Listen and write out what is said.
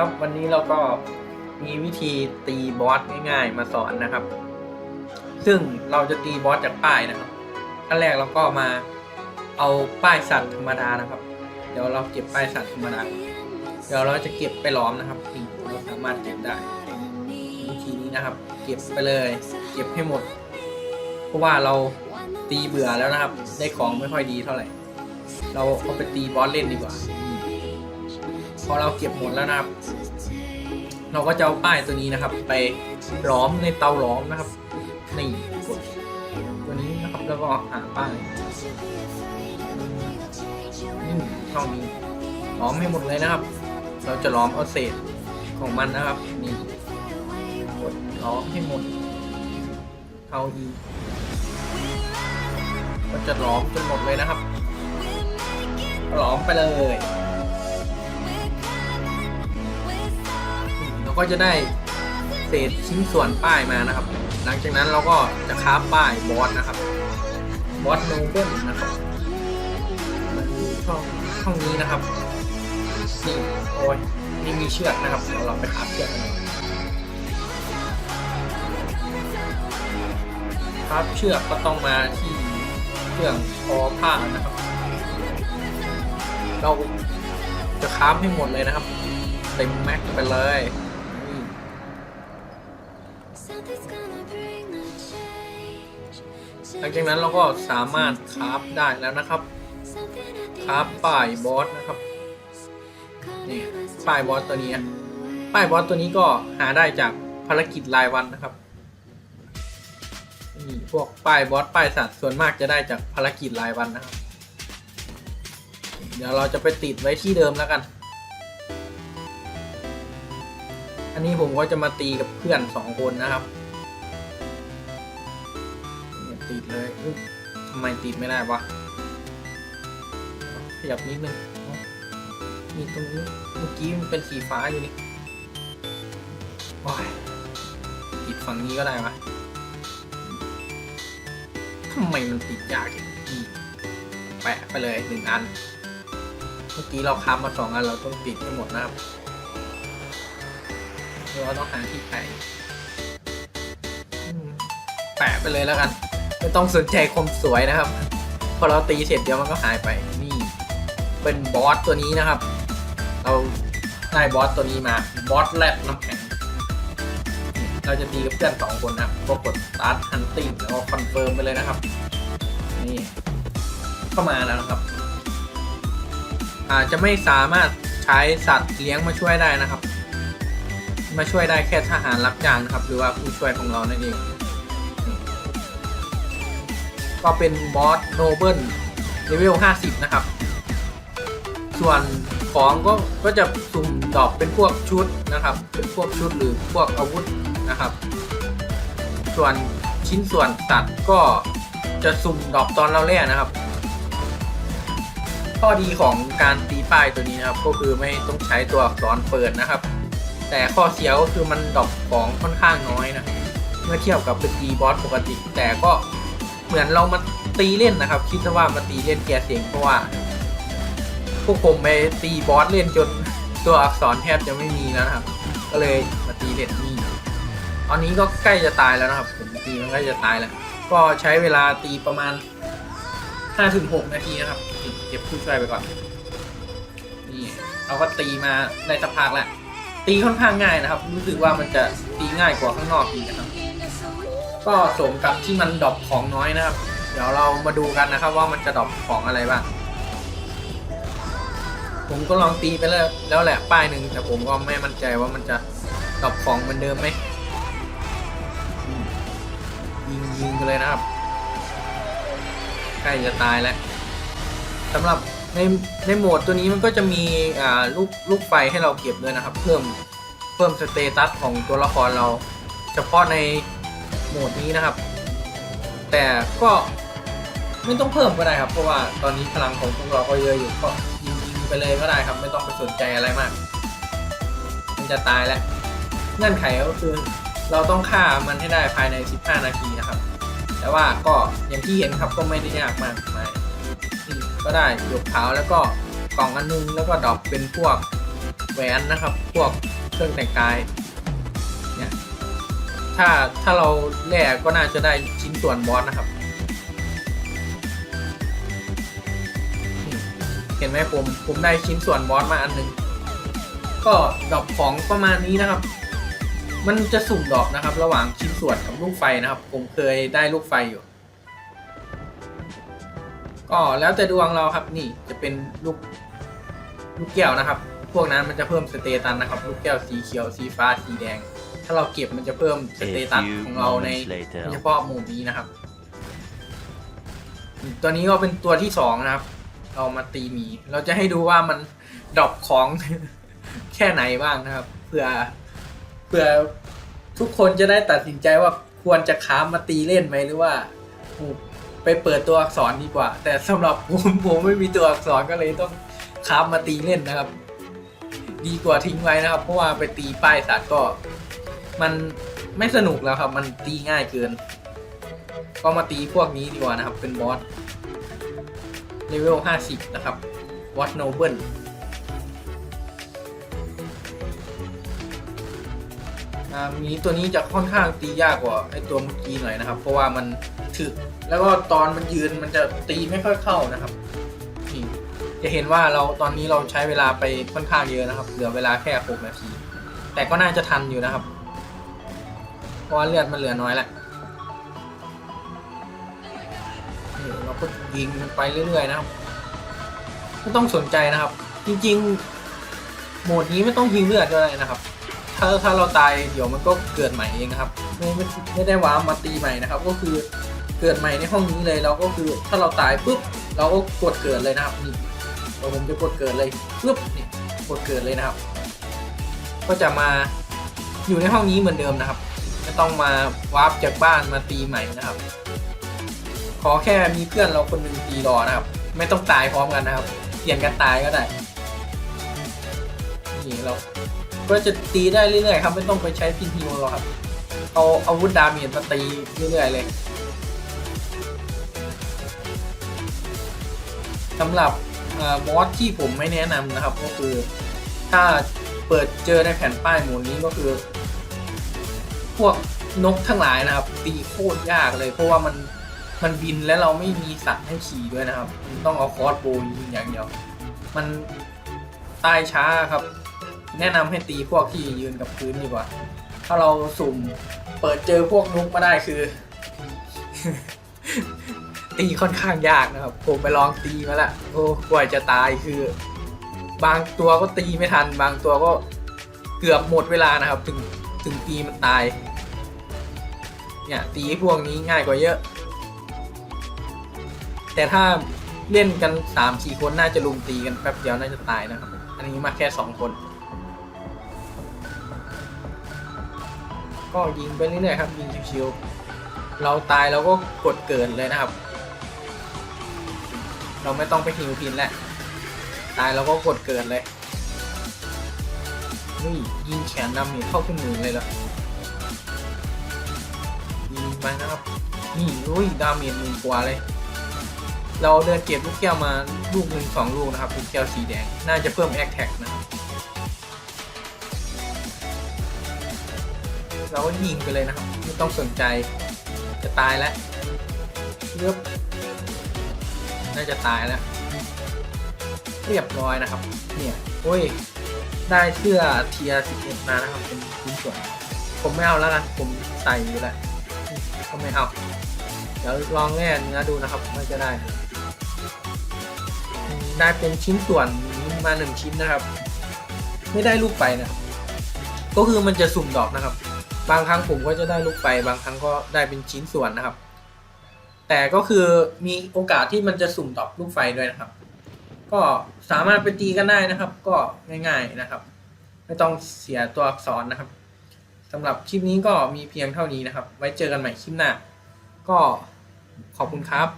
ครับวันนี้เราก็มีวิธีตีบอสง่ายๆมาสอนนะครับ ซึ่งเราจะตีบอสจากป้ายนะครับขั้นแรกเราก็มาเอาป้ายสัตว์ธรรมดานะครับ เดี๋ยวเราเก็บป้ายสัตว์ธรรมดา เดี๋ยวเราจะเก็บไปล้อมนะครับนี่เราสามารถเก็บได้วิธีนี้นะครับ เก็บไปเลย เก็บให้หมด เพราะว่าเราตีเบื่อแล้วนะครับ ได้ของไม่ค่อยดีเท่าไหร่ เราเอาไปตีบอสเล่นดีกว่า พอเราเก็บหมดแล้วนะครับ เราก็จะเอาป้ายตัวนี้นะครับ ไปล้อมในเตาล้อมนะครับนี่กดตัวนี้นะครับแล้วก็หาป้ายนี่ช่องนี้ล้อมให้หมดเลยนะครับ เราจะล้อมเอาเศษของมันนะครับนี่กดล้อมให้หมดเท่าอีก็จะล้อมจนหมดเลยนะครับล้อมไปเลย ก็จะได้เศษชิ้นส่วนป้ายมานะครับ หลังจากนั้นเราก็จะคราฟป้ายบอสนะครับบอสโนเบิลนะครับมาดูช่องช่องนี้นะครับนี่โอ้ยนี่มีเชือกนะครับเดี๋ยวเราไปคราฟเชือกกันคราฟเชือกก็ต้องมาที่เครื่องทอผ้านะครับ เราจะคราฟให้หมดเลยนะครับ เต็มแม็กไปเลย หลังจากนั้นเราก็สามารถคราฟได้แล้วนะครับคราฟป้ายบอสนะครับนี่ป้ายบอสตัวนี้ป้ายบอสตัวนี้ก็หาได้จากภารกิจรายวันนะครับนี่พวกป้ายบอสป้ายสัตว์ส่วนมากจะได้จากภารกิจรายวันนะครับ เดี๋ยวเราจะไปติดไว้ที่เดิมแล้วกัน อันนี้ผมก็จะมาตีกับเพื่อนสองคนนะครับ ติดเลยทำไมติดไม่ได้วะขยับนิดนึงมีตรงนี้เมื่อกี้มันเป็นสีฟ้าอยู่นี่ว้ายติดฝั่งนี้ก็ได้วะทำไมมันติดยากอย่างนี้แปะไปเลยหนึ่งอัน เมื่อกี้เราค้ำมาสองอันเราต้องติดให้หมดนะครับเราต้องหาที่แปะแปะไปเลยแล้วกัน ไม่ต้องสนใจความสวยนะครับ พอเราตีเสร็จเดี๋ยวมันก็หายไปนี่ เป็นบอสตัวนี้นะครับ เราได้บอสตัวนี้มาบอสแรดน้ำแข็งเราจะตีกับเพื่อนสองคนนะครับก็กด start hunting แล้วก็คอนเฟิร์มไปเลยนะครับ นี่เข้ามาแล้วนะครับ อาจจะไม่สามารถใช้สัตว์เลี้ยงมาช่วยได้นะครับ มาช่วยได้แค่ทหารรับจ้างนะครับ หรือว่าผู้ช่วยของเรานั่นเอง ก็เป็นบอสโนเบิลเลเวล 50 นะครับ ส่วนของก็ก็จะสุ่มดอปเป็นพวกชุดนะครับ เป็นพวกชุดหรือพวกอาวุธนะครับ ส่วนชิ้นส่วนสัตว์ก็จะสุ่มดอปตอนเราแรกนะครับ ข้อดีของการตีป้ายตัวนี้นะครับ ก็คือไม่ต้องใช้ตัวอักษรเปิดนะครับ แต่ข้อเสียก็คือมันดอปของค่อนข้างน้อยนะ เมื่อเทียบกับเป็นตีบอสปกติ แต่ก็ เหมือนเรามาตีเล่นนะครับ คิดซะว่ามาตีเล่นแกเสียงเพราะว่าพวกผมไปตีบอสเล่นจนตัวอักษรแทบจะไม่มีแล้วนะครับ ก็เลยมาตีเล่นนี่ตอนนี้ก็ใกล้จะตายแล้วนะครับ ผมตีมันใกล้จะตายแล้ว ก็ใช้เวลาตีประมาณ5-6นาทีนะครับเก็บผู้ช่วยไปก่อนนี่เราก็ตีมาได้สักพักแล้วตีค่อนข้างง่ายนะครับ รู้สึกว่ามันจะตีง่ายกว่าข้างนอกอีกนะครับ ก็สมกับที่มันดรอปของน้อยนะครับ เดี๋ยวเรามาดูกันนะครับว่ามันจะดรอปของอะไรบ้าง ผมก็ลองตีไปแล้วแล้วแหละป้ายหนึ่งแต่ผมก็ไม่มั่นใจว่ามันจะดรอปของเหมือนเดิมไหมยิงยิงกันเลยนะครับ ใกล้จะตายแล้วสำหรับในในโหมดตัวนี้มันก็จะมีอ่าลูกลูกไฟให้เราเก็บด้วยนะครับ เพิ่มเพิ่มสเตตัสของตัวละครเรา เฉพาะใน หมดนี้นะครับ แต่ก็ไม่ต้องเพิ่มก็ได้ครับ เพราะว่าตอนนี้พลังของพวกเราก็เยอะอยู่ก็ยิงไปเลยก็ได้ครับ ไม่ต้องไปสนใจอะไรมาก มันจะตายแล้วเงื่อนไขก็คือเราต้องฆ่ามันให้ได้ภายใน 15 นาทีนะครับ แต่ว่าก็อย่างที่เห็นครับก็ไม่ได้ยากมากมายก็ได้หยกขาวแล้วก็กล่องอันนึงแล้วก็ดอปเป็นพวกแหวนนะครับ พวกเครื่องแต่งกาย ถ้าถ้าเราแลกก็น่าจะได้ชิ้นส่วนบอสนะครับ เห็นไหมผมผมได้ชิ้นส่วนบอสมาอันหนึง ก็ดอปของประมาณนี้นะครับ มันจะสุ่มดอปนะครับ ระหว่างชิ้นส่วนกับลูกไฟนะครับ ผมเคยได้ลูกไฟอยู่ ก็แล้วแต่ดวงเราครับนี่จะเป็นลูกลูกแก้วนะครับ พวกนั้นมันจะเพิ่มสเตตัสนะครับ ลูกแก้วสีเขียวสีฟ้าสีแดง ถ้าเราเก็บมันจะเพิ่มส A เตตัส few ของเราใน moments later เฉพาะหมู่นี้นะครับ ตัวนี้ก็เป็นตัวที่สองนะครับ เรามาตีหมี เราจะให้ดูว่ามันดรอปของแค่ไหนบ้างนะครับเพื่อเพื่อทุกคนจะได้ตัดสินใจว่าควรจะค้ามมาตีเล่นไหมหรือว่าไปเปิดตัวอักษรดีกว่า แต่สำหรับผมผมไม่มีตัวอักษรก็เลยต้องค้ามมาตีเล่นนะครับ ดีกว่าทิ้งไว้นะครับ เพราะว่าไปตีป้ายสัตว์ก็ มันไม่สนุกแล้วครับ มันตีง่ายเกิน ก็มาตีพวกนี้ดีกว่านะครับ เป็นบอสเลเวล 50 นะครับวอตโนเบิลมีตัวนี้จะค่อนข้างตียากกว่าไอตัวเมื่อกี้หน่อยนะครับ เพราะว่ามันถึกแล้วก็ตอนมันยืนมันจะตีไม่ค่อยเข้านะครับนี่จะเห็นว่าเราตอนนี้เราใช้เวลาไปค่อนข้างเยอะนะครับ เหลือเวลาแค่6นาทีแต่ก็น่าจะทันอยู่นะครับ เพราะว่าเลือดมันเหลือน้อยแหละนี่เราก็ยิงมันไปเรื่อยๆนะครับไม่ต้องสนใจนะครับ จริงๆ โหมดนี้ไม่ต้องยิงเลือดก็ได้นะครับ ถ้าถ้าเราตายเดี๋ยวมันก็เกิดใหม่เองครับ ไม่ไม่ไม่ได้ว้ามาตีใหม่นะครับ ก็คือเกิดใหม่ในห้องนี้เลยเราก็คือถ้าเราตายปุ๊บเราก็กดเกิดเลยนะครับนี่เดี๋ยวผมจะกดเกิดเลยปุ๊บนี่กดเกิดเลยนะครับ ก็จะมาอยู่ในห้องนี้เหมือนเดิมนะครับ ไม่ต้องมาวาร์ปจากบ้านมาตีใหม่นะครับ ขอแค่มีเพื่อนเราคนหนึ่งตีรอนะครับ ไม่ต้องตายพร้อมกันนะครับเปลี่ยนกันตายก็ได้นี่เราก็จะตีได้เรื่อยๆครับ ไม่ต้องไปใช้พินฮิวหรอกครับเอาอาวุธดาเมจมาตีเรื่อยๆเลยสำหรับเอ่อบอสที่ผมไม่แนะนำนะครับ ก็คือถ้าเปิดเจอในแผ่นป้ายหมุนนี้ก็คือ พวกนกทั้งหลายนะครับตีโคตรยากเลย เพราะว่ามันมันบินแล้วเราไม่มีสัตว์ให้ขี่ด้วยนะครับต้องเอาคอร์สโบยิงอย่างเดียว มันตายช้าครับ แนะนำให้ตีพวกที่ยืนกับพื้นดีกว่า ถ้าเราสุ่มเปิดเจอพวกนุกมาได้คือ ตีค่อนข้างยากนะครับ ผมไปลองตีมาแล้วโอ้กว่าจะตายคือ บางตัวก็ตีไม่ทัน บางตัวก็เกือบหมดเวลานะครับ ถึงถึงตีมันตาย เนี่ยตีพวกนี้ง่ายกว่าเยอะ แต่ถ้าเล่นกันสามสี่คนน่าจะลุมตีกันแป๊บเดียวน่าจะตายนะครับ อันนี้มาแค่สองคน ก็ยิงไปเรื่อยๆครับ ยิงชิวๆเราตายเราก็กดเกินเลยนะครับ เราไม่ต้องไปฮิวพินแหล้วตายเราก็กดเกินเลยนี่ยิงแขนนำนี่เข้าขึ้นมือเลยเหรอ ไปนะครับ นี่อุ้ยดาเมจหนึ่งกว่าเลย เราเดินเก็บลูกแก้วมาลูกหนึ่งสองลูกนะครับลูกแก้วสีแดง น่าจะเพิ่มแอคแท็กนะครับเราก็ยิงไปเลยนะครับ ไม่ต้องสนใจจะตายแล้วเลือบน่าจะตายแล้ว เรียบร้อยนะครับ เนี่ยโอ้ย ได้เสื้อเทียร์11มานะครับ เป็นชิ้นส่วน ผมไม่เอาแล้วกัน ผมใส่อยู่แล้ว ก็ไม่เอา เดี๋ยวลองแง่เนื้อดูนะครับว่าจะได้ ได้เป็นชิ้นส่วนนี้มาหนึ่งชิ้นนะครับ ไม่ได้ลูกไฟนะก็คือมันจะสุ่มดอกนะครับ บางครั้งผมก็จะได้ลูกไฟบางครั้งก็ได้เป็นชิ้นส่วนนะครับ แต่ก็คือมีโอกาสที่มันจะสุ่มดอกลูกไฟด้วยนะครับ ก็สามารถไปตีกันได้นะครับ ก็ง่าย ๆนะครับ ไม่ต้องเสียตัวอักษรนะครับ สำหรับคลิปนี้ก็มีเพียงเท่านี้นะครับ ไว้เจอกันใหม่คลิปหน้า ก็ขอบคุณครับ